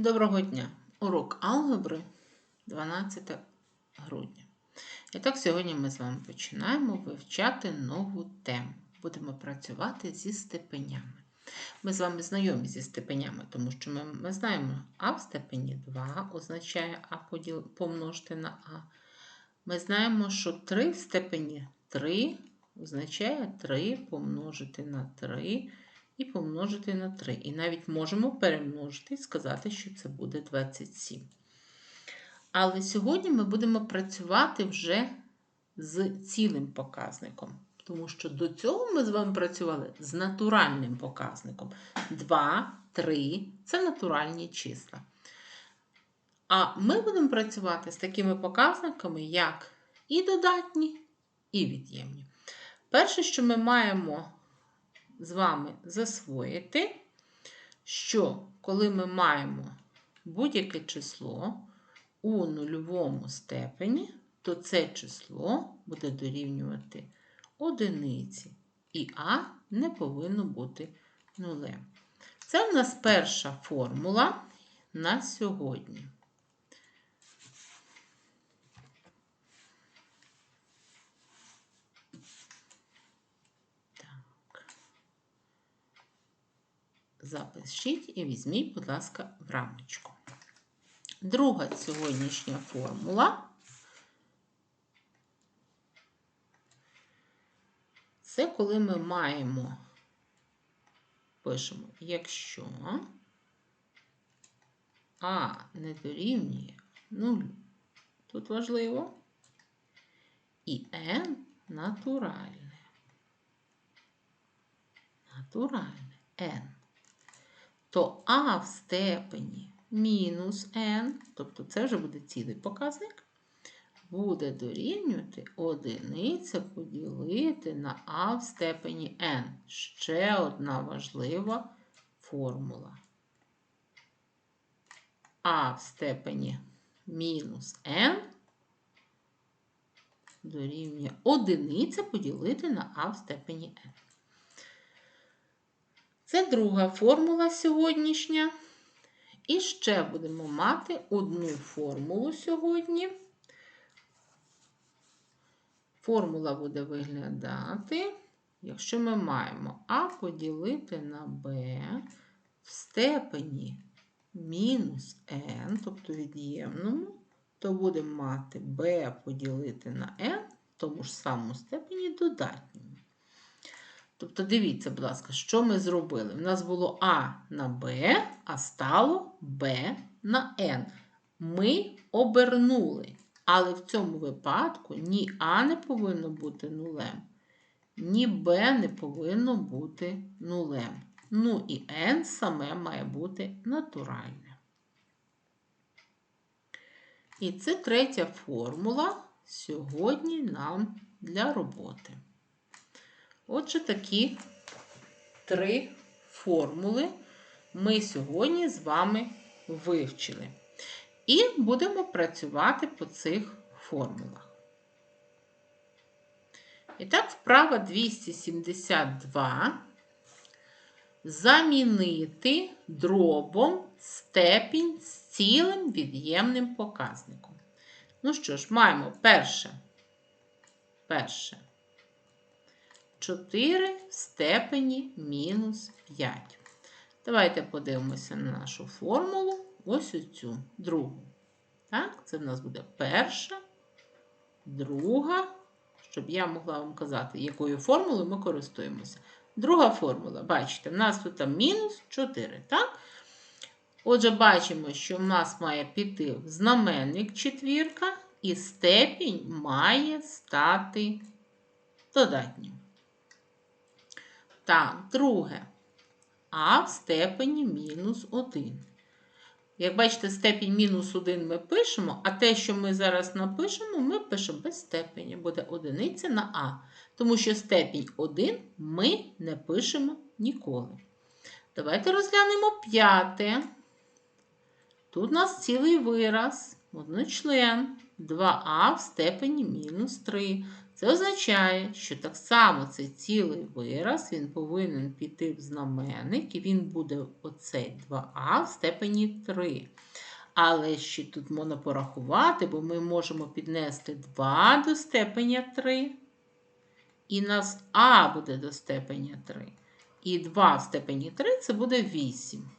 Доброго дня! Урок алгебри 12 грудня. І так, сьогодні ми з вами починаємо вивчати нову тему. Будемо працювати зі степенями. Ми з вами знайомі зі степенями, тому що ми, ми знаємо, а в степені 2 означає а поділ, помножити на а. Ми знаємо, що 3 в степені 3 означає 3 помножити на 3 і помножити на 3. І навіть можемо перемножити і сказати, що це буде 27. Але сьогодні ми будемо працювати вже з цілим показником. Тому що до цього ми з вами працювали з натуральним показником. 2, 3 це натуральні числа. А ми будемо працювати з такими показниками, як і додатні, і від'ємні. Перше, що ми маємо з вами засвоїти, що коли ми маємо будь-яке число у нульовому степені, то це число буде дорівнювати одиниці, і А не повинно бути нулем. Це в нас перша формула на сьогодні. Запишіть і візьміть, будь ласка, в рамочку. Друга сьогоднішня формула. Це коли ми маємо, пишемо, якщо А не дорівнює 0, тут важливо, і N натуральне. Натуральне. N то а в степені мінус n, тобто це вже буде цілий показник, буде дорівнювати одиниця поділити на а в степені n. Ще одна важлива формула. А в степені мінус n дорівнює одиниця поділити на а в степені n. Це друга формула сьогоднішня. І ще будемо мати одну формулу сьогодні. Формула буде виглядати, якщо ми маємо А поділити на Б в степені мінус n, тобто від'ємному, то будемо мати b поділити на n в тому ж самому степені додатньому. Тобто, дивіться, будь ласка, що ми зробили? У нас було А на Б, а стало Б на Н. Ми обернули. Але в цьому випадку ні А не повинно бути нулем, ні Б не повинно бути нулем. Ну і N саме має бути натуральне. І це третя формула сьогодні нам для роботи. Отже, такі три формули ми сьогодні з вами вивчили. І будемо працювати по цих формулах. І так, вправа 272. Замінити дробом степінь з цілим від'ємним показником. Ну що ж, маємо перше. Перше. 4 в степені мінус 5. Давайте подивимося на нашу формулу. Ось оцю другу. Так, це в нас буде перша, друга, щоб я могла вам казати, якою формулою ми користуємося. Друга формула, бачите, в нас тут мінус 4. так? Отже, бачимо, що в нас має піти в знаменник четвірка, і степінь має стати додатнім. Так, друге. А в степені мінус 1. Як бачите, степінь мінус 1 ми пишемо, а те, що ми зараз напишемо, ми пишемо без степені. Буде одиниця на А. Тому що степінь 1 ми не пишемо ніколи. Давайте розглянемо п'яте. Тут у нас цілий вираз, одночлен, 2а в степені мінус 3. Це означає, що так само цей цілий вираз він повинен піти в знаменник, і він буде оцей 2а в степені 3. Але ще тут можна порахувати, бо ми можемо піднести 2 до степеня 3. І нас А буде до степеня 3. І 2 в степені 3 це буде 8.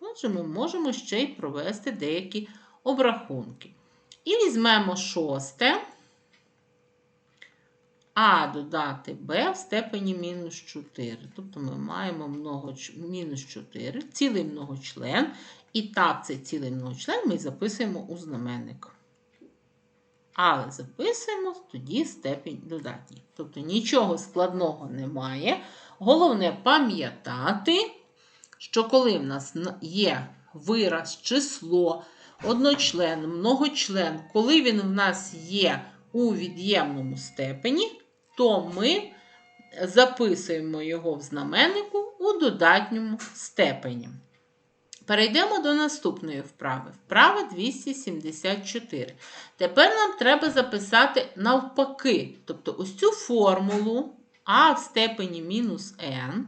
Отже, ми можемо ще й провести деякі обрахунки. І візьмемо шосте. А додати b в степені мінус 4. Тобто ми маємо много, мінус 4, цілий многочлен. І так, цей цілий многочлен ми записуємо у знаменник. Але записуємо тоді степінь додатній. Тобто нічого складного немає. Головне пам'ятати, що коли в нас є вираз, число, одночлен, многочлен, коли він в нас є у від'ємному степені, то ми записуємо його в знаменнику у додатньому степені. Перейдемо до наступної вправи. Вправа 274. Тепер нам треба записати навпаки. Тобто ось цю формулу а в степені мінус n.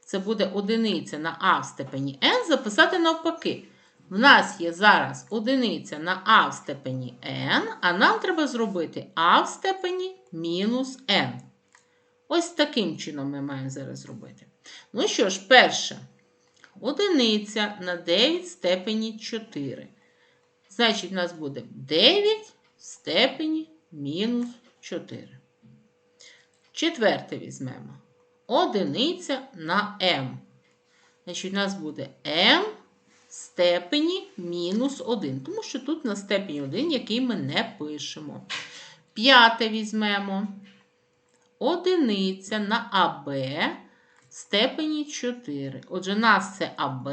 Це буде одиниця на а в степені n, записати навпаки. В нас є зараз одиниця на а в степені n, а нам треба зробити а в степені мінус n. Ось таким чином ми маємо зараз зробити. Ну що ж, перше, одиниця на 9 в степені 4. Значить, у нас буде 9 в степені мінус 4. Четверте візьмемо. Одиниця на m. Значить, у нас буде m степені мінус 1. Тому що тут на степені 1, який ми не пишемо. П'яте візьмемо. Одиниця на АБ в степені 4. Отже, нас це АБ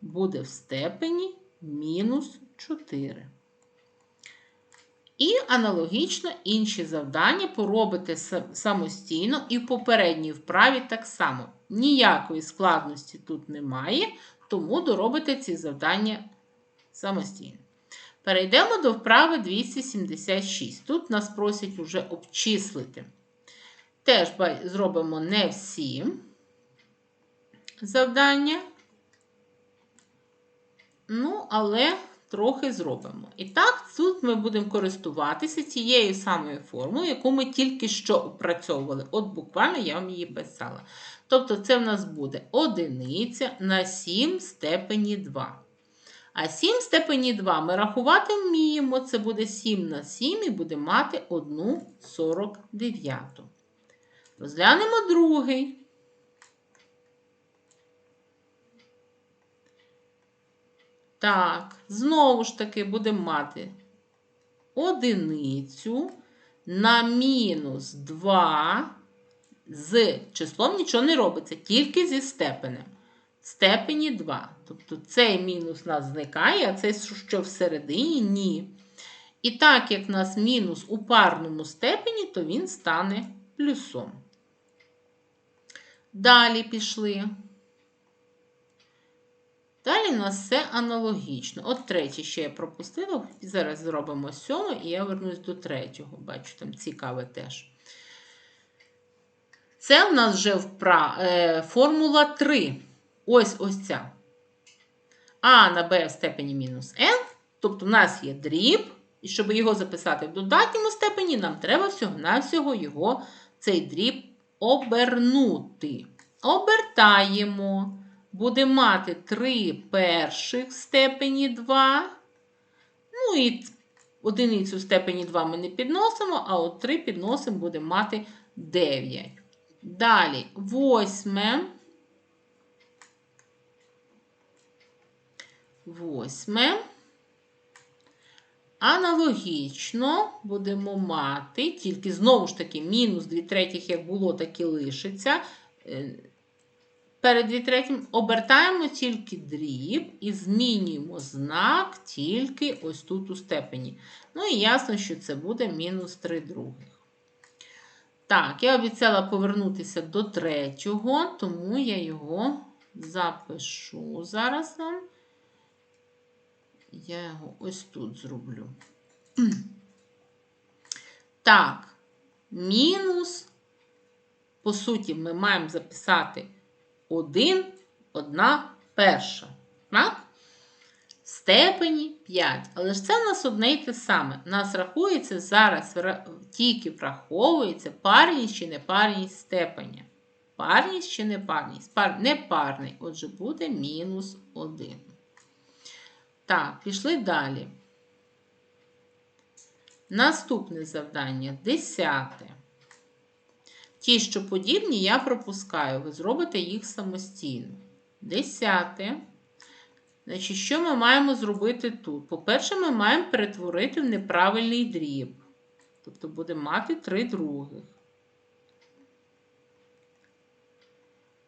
буде в степені мінус 4. І аналогічно інші завдання поробите самостійно і в попередній вправі так само. Ніякої складності тут немає, тому доробите ці завдання самостійно. Перейдемо до вправи 276. Тут нас просять уже обчислити. Теж зробимо не всі завдання. Ну, але трохи зробимо. І так, тут ми будемо користуватися цією самою формою, яку ми тільки що опрацьовували. От буквально я вам її писала. Тобто, це в нас буде одиниця на 7 в степені 2. А 7 в степені 2 ми рахувати вміємо. Це буде 7 на 7 і буде мати 1 49. Розглянемо другий. Так, знову ж таки будемо мати одиницю на мінус 2 з числом нічого не робиться, тільки зі степенем. Степені 2. Тобто цей мінус у нас зникає, а цей, що всередині, ні. І так як у нас мінус у парному степені, то він стане плюсом. Далі пішли. Далі у нас все аналогічно. От третє ще я пропустила. Зараз зробимо сьоме, і я вернусь до третього. Бачу, там цікаве теж. Це в нас вже впра... е, формула 3. Ось ось ця. А на b в степені мінус n. Тобто, в нас є дріб. І щоб його записати в додатньому степені, нам треба всього-навсього його, цей дріб обернути. Обертаємо буде мати 3 перших в степені 2. Ну і одиницю в степені 2 ми не підносимо, а от 3 підносимо, буде мати 9. Далі восьме. Восьме. Аналогічно будемо мати, тільки знову ж таки, мінус 2 третіх, як було, так і лишиться. Перед 2 третім обертаємо тільки дріб і змінюємо знак тільки ось тут у степені. Ну і ясно, що це буде мінус 3 других. Так, я обіцяла повернутися до третього, тому я його запишу зараз вам. Я його ось тут зроблю. Так, мінус, по суті, ми маємо записати 1, 1 перша. Так? Степені 5. Але ж це в нас одне й те саме. У нас рахується зараз тільки враховується парність чи непарність степеня. Парність чи непарність? Пар... Непарний. Отже, буде мінус 1. Так, пішли далі. Наступне завдання десяте. Ті, що подібні, я пропускаю. Ви зробите їх самостійно. Десяте. Значить, що ми маємо зробити тут? По-перше, ми маємо перетворити в неправильний дріб. Тобто будемо мати 3 других.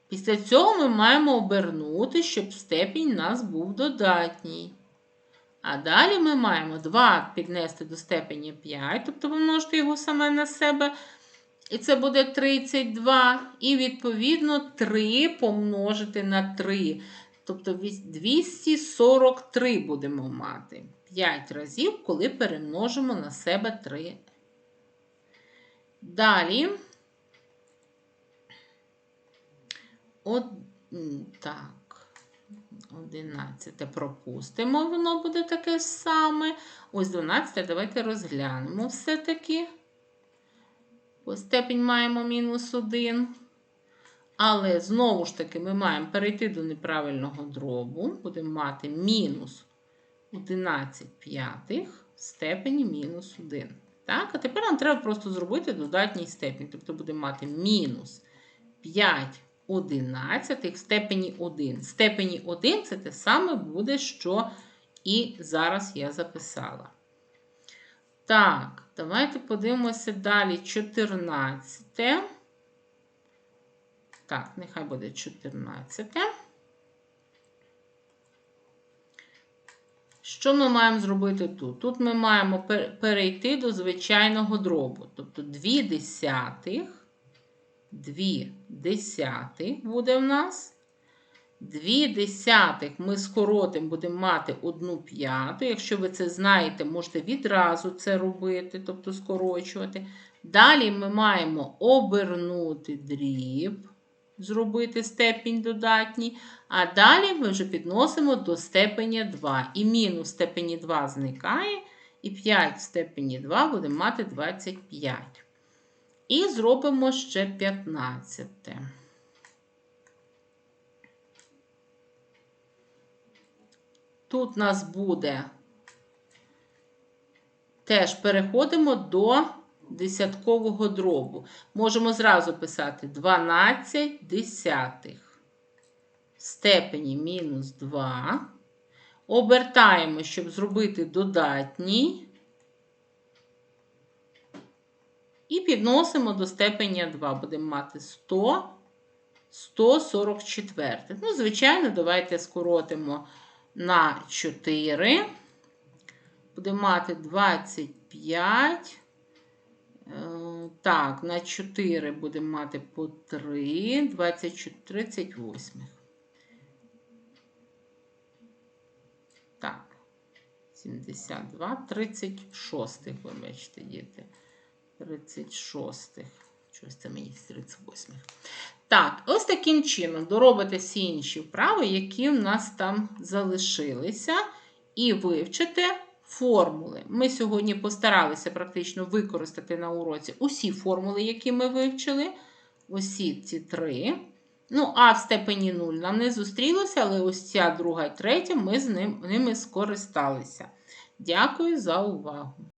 Після цього ми маємо обернути, щоб степінь у нас був додатній. А далі ми маємо 2 піднести до степені 5, тобто помножити його саме на себе. І це буде 32. І, відповідно, 3 помножити на 3. Тобто 243 будемо мати 5 разів, коли перемножимо на себе 3. Далі. От, так. 11 пропустимо, воно буде таке ж саме. Ось 12 давайте розглянемо все-таки. По степень маємо мінус 1. Але знову ж таки ми маємо перейти до неправильного дробу. Будемо мати мінус 11 п'ятих в степені мінус 1. Так, а тепер нам треба просто зробити додатній степінь. Тобто будемо мати мінус 5 одинадцятих в степені 1. В степені 1 це те саме буде, що і зараз я записала. Так, давайте подивимося далі 14. Так, нехай буде 14. Що ми маємо зробити тут? Тут ми маємо перейти до звичайного дробу. Тобто 2 десятих, 2 десятих буде в нас. 2 десятих ми скоротимо, будемо мати 1 п'яту. Якщо ви це знаєте, можете відразу це робити, тобто скорочувати. Далі ми маємо обернути дріб зробити степінь додатній. А далі ми вже підносимо до степеня 2. І мінус степені 2 зникає. І 5 в степені 2 будемо мати 25. І зробимо ще 15. Тут у нас буде теж переходимо до десяткового дробу. Можемо зразу писати 12 десятих. В степені мінус 2. Обертаємо, щоб зробити додатній. І підносимо до степеня 2. Будемо мати 100, 144. Ну, звичайно, давайте скоротимо на 4. Будемо мати 25. Е, так, на 4 будемо мати по 3, 24, 38. Так, 72, 36, вибачте, діти. 36. Щось це мені з 38. Так, ось таким чином доробите всі інші вправи, які в нас там залишилися, і вивчите формули. Ми сьогодні постаралися практично використати на уроці усі формули, які ми вивчили. Усі ці три. Ну, а в степені 0 нам не зустрілося, але ось ця друга і третя ми з ним, ними скористалися. Дякую за увагу!